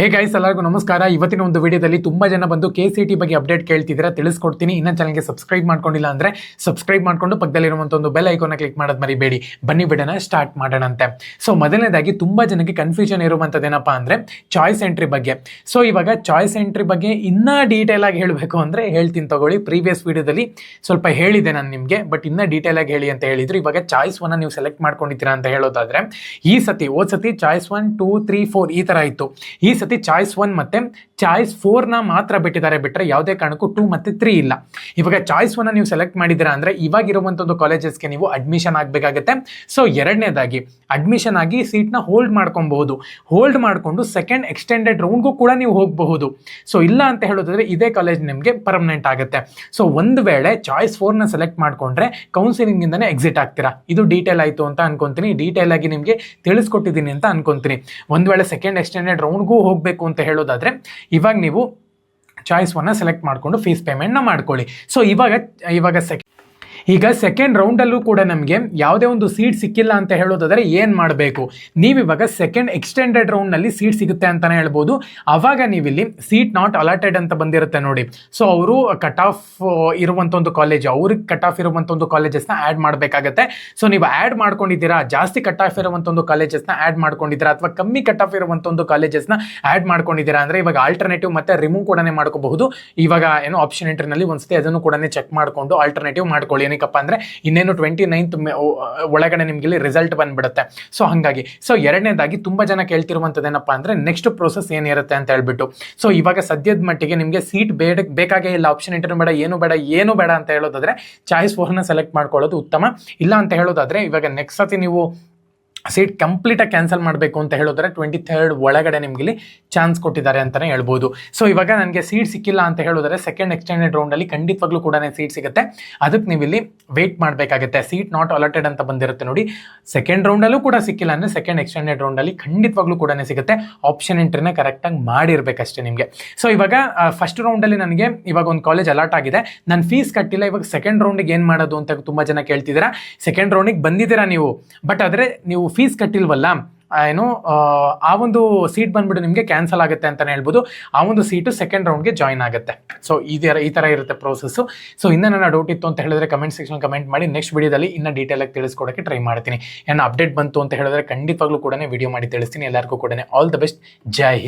Hey guys ಎಲ್ಲರಿಗೂ ನಮಸ್ಕಾರ. ಇವತ್ತಿನ ಒಂದು ವಿಡಿಯೋದಲ್ಲಿ ತುಂಬ ಜನ ಬಂದು ಕೆ ಸಿ ಟಿ ಬಗ್ಗೆ ಅಪ್ಡೇಟ್ ಕೇಳ್ತಿದ್ದೀರಾ, ತಿಳಿಸ್ಕೊಡ್ತೀನಿ. ಇನ್ನೂ ಚಾನಲ್ಗೆ ಸಬ್ಸ್ಕ್ರೈಬ್ ಮಾಡ್ಕೊಂಡಿಲ್ಲ ಅಂದರೆ ಸಬ್ಸ್ಕ್ರೈಬ್ ಮಾಡ್ಕೊಂಡು ಪಕ್ಕದಲ್ಲಿರುವಂಥ ಒಂದು ಬೆಲ್ ಐಕೋನ ಕ್ಲಿಕ್ ಮಾಡೋದು ಮರಿಬೇಡಿ. ಬನ್ನಿ ಬಿಡೋಣ ಸ್ಟಾರ್ಟ್ ಮಾಡೋಣಂತೆ. ಸೊ ಮೊದಲನೇದಾಗಿ ತುಂಬಾ ಜನಕ್ಕೆ ಕನ್ಫ್ಯೂಷನ್ ಇರುವಂಥದ್ದು ಏನಪ್ಪ ಅಂದ್ರೆ ಚಾಯ್ಸ್ ಎಂಟ್ರಿ ಬಗ್ಗೆ. ಸೊ ಇವಾಗ ಚಾಯ್ಸ್ ಎಂಟ್ರಿ ಬಗ್ಗೆ ಇನ್ನೂ ಡೀಟೇಲ್ ಆಗಿ ಹೇಳಬೇಕು ಅಂದ್ರೆ ಹೇಳ್ತೀನಿ ತಗೊಳ್ಳಿ. ಪ್ರೀವಿಯಸ್ ವಿಡಿಯೋದಲ್ಲಿ ಸ್ವಲ್ಪ ಹೇಳಿದೆ ನಾನು ನಿಮಗೆ ಬಟ್ ಇನ್ನೂ ಡೀಟೇಲ್ ಆಗಿ ಹೇಳಿ ಅಂತ ಹೇಳಿದ್ರು. ಇವಾಗ ಚಾಯ್ಸ್ ಒನ್ ನೀವು ಸೆಲೆಕ್ಟ್ ಮಾಡ್ಕೊಂಡಿದ್ದೀರಾ ಅಂತ ಹೇಳೋದಾದ್ರೆ, ಈ ಸತಿ ಓದ್ ಸತಿ choice one two three four ಈ ಥರ ಇತ್ತು. ಈ ಸತಿ ಚಾಯ್ಸ್ ಒನ್ ಮತ್ತೆ ಚಾಯ್ಸ್ ಫೋರ್ನ ಮಾತ್ರ ಬಿಟ್ಟಿದ್ದಾರೆ ಬಿಟ್ಟರೆ ಯಾವುದೇ ಕಾರಣಕ್ಕೂ ಟೂ ಮತ್ತೆ ತ್ರೀ ಇಲ್ಲ. ಇವಾಗ ಚಾಯ್ಸ್ ಒನ್ ನೀವು ಸೆಲೆಕ್ಟ್ ಮಾಡಿದ್ದೀರಾ ಅಂದರೆ ಇವಾಗ ಇರುವಂಥ ಒಂದು ಕಾಲೇಜಸ್ಗೆ ನೀವು ಅಡ್ಮಿಷನ್ ಆಗಬೇಕಾಗತ್ತೆ. ಸೊ ಎರಡನೇದಾಗಿ ಅಡ್ಮಿಷನ್ ಆಗಿ ಸೀಟ್ನ ಹೋಲ್ಡ್ ಮಾಡ್ಕೊಬಹುದು. ಹೋಲ್ಡ್ ಮಾಡಿಕೊಂಡು ಸೆಕೆಂಡ್ ಎಕ್ಸ್ಟೆಂಡೆಡ್ ರೌಂಡ್ಗೂ ಕೂಡ ನೀವು ಹೋಗಬಹುದು. ಸೊ ಇಲ್ಲ ಅಂತ ಹೇಳೋದಾದ್ರೆ ಇದೇ ಕಾಲೇಜ್ ನಿಮಗೆ ಪರ್ಮನೆಂಟ್ ಆಗುತ್ತೆ. ಸೊ ಒಂದು ವೇಳೆ ಚಾಯ್ಸ್ ಫೋರ್ನ ಸೆಲೆಕ್ಟ್ ಮಾಡಿಕೊಂಡ್ರೆ ಕೌನ್ಸಿಲಿಂಗ್ ಇಂದಾನೆ ಎಕ್ಸಿಟ್ ಆಗ್ತೀರಾ? ಇದು ಡೀಟೇಲ್ ಆಯಿತು ಅಂತ ಅನ್ಕೊಂತೀನಿ. ಡೀಟೇಲ್ ಆಗಿ ನಿಮಗೆ ತಿಳಿಸ್ಕೊಟ್ಟಿದ್ದೀನಿ ಅಂತ ಅನ್ಕೊಂತೀನಿ. ಒಂದು ವೇಳೆ ಸೆಕೆಂಡ್ ಎಕ್ಸ್ಟೆಂಡೆಡ್ ರೌಂಡ್ಗೂ ಹೋಗಬೇಕು ಅಂತ ಹೇಳೋದಾದ್ರೆ ಇವಾಗ ನೀವು ಚಾಯ್ಸ್ ಒನ್ನ ಸೆಲೆಕ್ಟ್ ಮಾಡಿಕೊಂಡು ಫೀಸ್ ಪೇಮೆಂಟ್ನ ಮಾಡ್ಕೊಳ್ಳಿ. ಸೊ ಇವಾಗ ಇವಾಗ ಸೆಕೆಂಡ್ ಈಗ ಸೆಕೆಂಡ್ ರೌಂಡಲ್ಲೂ ಕೂಡ ನಮಗೆ ಯಾವುದೇ ಒಂದು ಸೀಟ್ ಸಿಕ್ಕಿಲ್ಲ ಅಂತ ಹೇಳೋದಾದರೆ ಏನು ಮಾಡಬೇಕು? ನೀವಿವಾಗ ಸೆಕೆಂಡ್ ಎಕ್ಸ್ಟೆಂಡೆಡ್ ರೌಂಡ್ನಲ್ಲಿ ಸೀಟ್ ಸಿಗುತ್ತೆ ಅಂತಲೇ ಹೇಳ್ಬೋದು. ಆವಾಗ ನೀವಿಲ್ಲಿ ಸೀಟ್ ನಾಟ್ ಅಲಾಟೆಡ್ ಅಂತ ಬಂದಿರುತ್ತೆ ನೋಡಿ. ಸೊ ಅವರು ಕಟ್ ಆಫ್ ಇರುವಂಥ ಒಂದು ಕಾಲೇಜ್ ಅವ್ರಿಗೆ ಕಟ್ ಆಫ್ ಇರುವಂಥ ಒಂದು ಕಾಲೇಜಸ್ನ ಆ್ಯಡ್ ಮಾಡಬೇಕಾಗತ್ತೆ. ಸೊ ನೀವು ಆ್ಯಡ್ ಮಾಡ್ಕೊಂಡಿದ್ದೀರಾ, ಜಾಸ್ತಿ ಕಟ್ ಆಫ್ ಇರುವಂಥ ಒಂದು ಕಾಲೇಜಸ್ನ ಆ್ಯಡ್ ಮಾಡ್ಕೊಂಡಿದ್ದೀರಾ, ಅಥವಾ ಕಮ್ಮಿ ಕಟ್ ಆಫ್ ಇರುವಂಥ ಒಂದು ಕಾಲೇಜಸ್ನ ಆ್ಯಡ್ ಮಾಡ್ಕೊಂಡಿದ್ದೀರಾ ಅಂದರೆ ಇವಾಗ ಆಲ್ಟರ್ನೇಟಿವ್ ಮತ್ತೆ ರಿಮೂವ್ ಕೂಡ ಮಾಡ್ಕೋಬಹುದು. ಇವಾಗ ಏನು ಆಪ್ಷನ್ ಎಂಟ್ರಿನಲ್ಲಿ ಒಂದ್ಸತಿ ಅದನ್ನು ಕೂಡ ಚೆಕ್ ಮಾಡಿಕೊಂಡು ಆಲ್ಟರ್ನೇಟಿವ್ ಮಾಡ್ಕೊಳ್ಳಿ ಏನಕ್ಕಪ್ಪ ಅಂದರೆ ಇನ್ನೇನು ಟ್ವೆಂಟಿ ನೈನ್ತ್ ಒಳಗಡೆ ನಿಮಗೆ ಇಲ್ಲಿ ರಿಸಲ್ಟ್ ಬಂದ್ಬಿಡುತ್ತೆ. ಸೊ ಹಾಗಾಗಿ ಸೊ ಎರಡನೇದಾಗಿ ತುಂಬ ಜನ ಕೇಳ್ತಿರುವಂಥದ್ದು ಏನಪ್ಪ ಅಂದರೆ ನೆಕ್ಸ್ಟ್ ಪ್ರೋಸೆಸ್ ಏನಿರುತ್ತೆ ಅಂತ ಹೇಳ್ಬಿಟ್ಟು. ಸೊ ಇವಾಗ ಸದ್ಯದ ಮಟ್ಟಿಗೆ ನಿಮಗೆ ಸೀಟ್ ಬೇಡ, ಬೇಕಾಗೇ ಇಲ್ಲ ಆಪ್ಷನ್ ಇಂಟರ್ವ್ಯೂ ಬೇಡ, ಏನು ಬೇಡ ಏನು ಬೇಡ ಅಂತ ಹೇಳೋದಾದ್ರೆ ಚಾಯ್ಸ್ ಫೋರ್ನ ಸೆಲೆಕ್ಟ್ ಮಾಡ್ಕೊಳ್ಳೋದು ಉತ್ತಮ. ಇಲ್ಲ ಅಂತ ಹೇಳೋದಾದ್ರೆ ಇವಾಗ ನೆಕ್ಸ್ಟ್ ಸತಿ ನೀವು ಸೀಟ್ ಕಂಪ್ಲೀಟಾಗಿ ಕ್ಯಾನ್ಸಲ್ ಮಾಡಬೇಕು ಅಂತ ಹೇಳಿದ್ರೆ ಟ್ವೆಂಟಿ ಥರ್ಡ್ ಒಳಗಡೆ ನಿಮಗೆ ಇಲ್ಲಿ ಚಾನ್ಸ್ ಕೊಟ್ಟಿದ್ದಾರೆ ಅಂತಲೇ ಹೇಳ್ಬೋದು. ಸೊ ಇವಾಗ ನನಗೆ ಸೀಟ್ ಸಿಕ್ಕಿಲ್ಲ ಅಂತ ಹೇಳಿದ್ರೆ ಸೆಕೆಂಡ್ ಎಕ್ಸ್ಟೆಂಡೆಡ್ ರೌಂಡಲ್ಲಿ ಖಂಡಿತವಾಗ್ಲೂ ಕೂಡ ಸೀಟ್ ಸಿಗುತ್ತೆ. ಅದಕ್ಕೆ ನೀವು ಇಲ್ಲಿ ವೆಯ್ಟ್ ಮಾಡಬೇಕಾಗುತ್ತೆ. ಸೀಟ್ ನಾಟ್ ಅಲಾಟೆಡ್ ಅಂತ ಬಂದಿರುತ್ತೆ ನೋಡಿ. ಸೆಕೆಂಡ್ ರೌಂಡಲ್ಲೂ ಕೂಡ ಸಿಕ್ಕಿಲ್ಲ ಅಂದರೆ ಸೆಕೆಂಡ್ ಎಕ್ಸ್ಟೆಂಡೆಡ್ ರೌಂಡಲ್ಲಿ ಖಂಡಿತವಾಗ್ಲೂ ಕೂಡ ಸಿಗುತ್ತೆ. ಆಪ್ಷನ್ ಎಂಟ್ರಿನ ಕರೆಕ್ಟಾಗಿ ಮಾಡಿರಬೇಕಷ್ಟೇ ನಿಮಗೆ. ಸೊ ಇವಾಗ ಫಸ್ಟ್ ರೌಂಡಲ್ಲಿ ನನಗೆ ಇವಾಗ ಒಂದು ಕಾಲೇಜ್ ಅಲಾಟ್ ಆಗಿದೆ. ನಾನು ಫೀಸ್ ಕಟ್ಟಿಲ್ಲ. ಇವಾಗ ಸೆಕೆಂಡ್ ರೌಂಡಿಗೆ ಏನು ಮಾಡೋದು ಅಂತ ತುಂಬ ಜನ ಕೇಳ್ತಿದ್ದೀರಾ. ಸೆಕೆಂಡ್ ರೌಂಡಿಗೆ ಬಂದಿದ್ದೀರಾ ನೀವು. ಬಟ್ ಆದರೆ ನೀವು ಫೀಸ್ ಕಟ್ಟಿಲ್ವಲ್ಲ ಏನು ಆ, ಒಂದು ಸೀಟ್ ಬಂದ್ಬಿಟ್ಟು ನಿಮಗೆ ಕ್ಯಾನ್ಸಲ್ ಆಗುತ್ತೆ ಅಂತಲೇ ಹೇಳ್ಬೋದು. ಆ ಒಂದು ಸೀಟು ಸೆಕೆಂಡ್ ರೌಂಡ್ಗೆ ಜಾಯ್ನ್ ಆಗುತ್ತೆ. ಸೊ ಥರ ಈ ಥರ ಇರುತ್ತೆ ಪ್ರೋಸೆಸ್ಸು ಸೊ ಇನ್ನೂ ನನ್ನ ಡೌಟ್ ಇತ್ತು ಅಂತ ಹೇಳಿದ್ರೆ ಕಮೆಂಟ್ ಸೆಕ್ಷನ್ ಕಮೆಂಟ್ ಮಾಡಿ ನೆಕ್ಸ್ಟ್ ವೀಡಿಯೋದಲ್ಲಿ ಇನ್ನೂ ಡೀಟೇಲ್ ಆಗಿ ತಿಳಿಸ್ಕೊಡೋಕ್ಕೆ ಟ್ರೈ ಮಾಡ್ತೀನಿ. ಏನೋ ಅಪ್ಡೇಟ್ ಬಂತು ಅಂತ ಹೇಳಿದ್ರೆ ಖಂಡಿತವಾಗ್ಲೂ ಕೂಡ ವಿಡಿಯೋ ಮಾಡಿ ತಿಳಿಸ್ತೀನಿ. ಎಲ್ಲರಿಗೂ ಕೂಡ ಆಲ್ ದ ಬೆಸ್ಟ್ ಜೈ